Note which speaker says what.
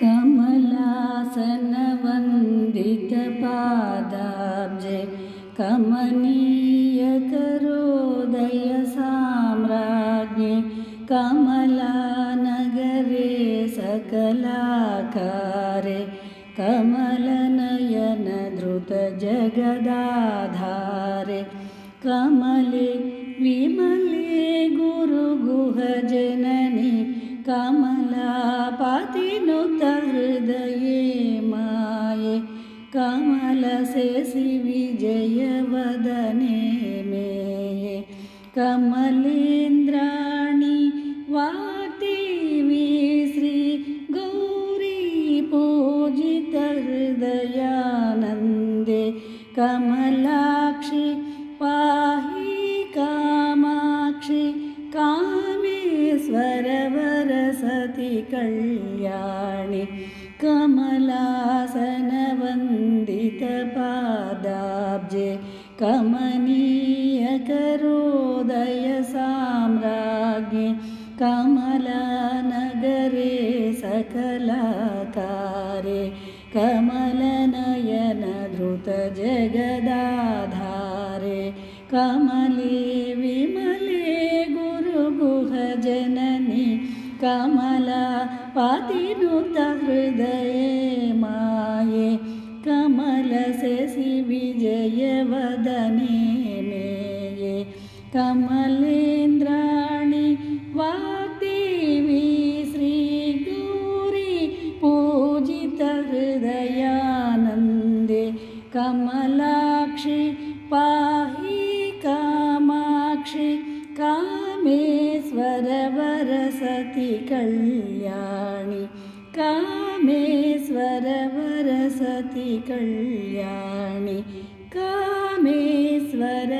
Speaker 1: कमलासनवन्दितपादाब्जे कमनीयकरोदयसाम्राज्ञे कमलानगरे सकलाकारे कमलनयनधृतजगदाधारे कमले कमलापतिनुतहृदये माये कमलशेषि विजयवदने मेये कमलेन्द्राणि वाग्देवी श्रीगौरी पूजितहृदयानन्दे कमलाक्षि कामेश्वरवरसति कल्याणि कमलासनवन्दितपादाब्जे कमनीयकरोदयसाम्राज्ञे कमलानगरे सकलाकारे कमलनयनधृतजगदाधारे कमले कमला पातिनुतहृदये माये कमलशशि विजयवदने मेये। कमलेन्द्राणि वाग्देवी श्रीगौरी पूजितहृदयानन्दे कमलाक्षि पाहि कल्याणि कामेश्वरवरसति कल्याणि कामेश्वर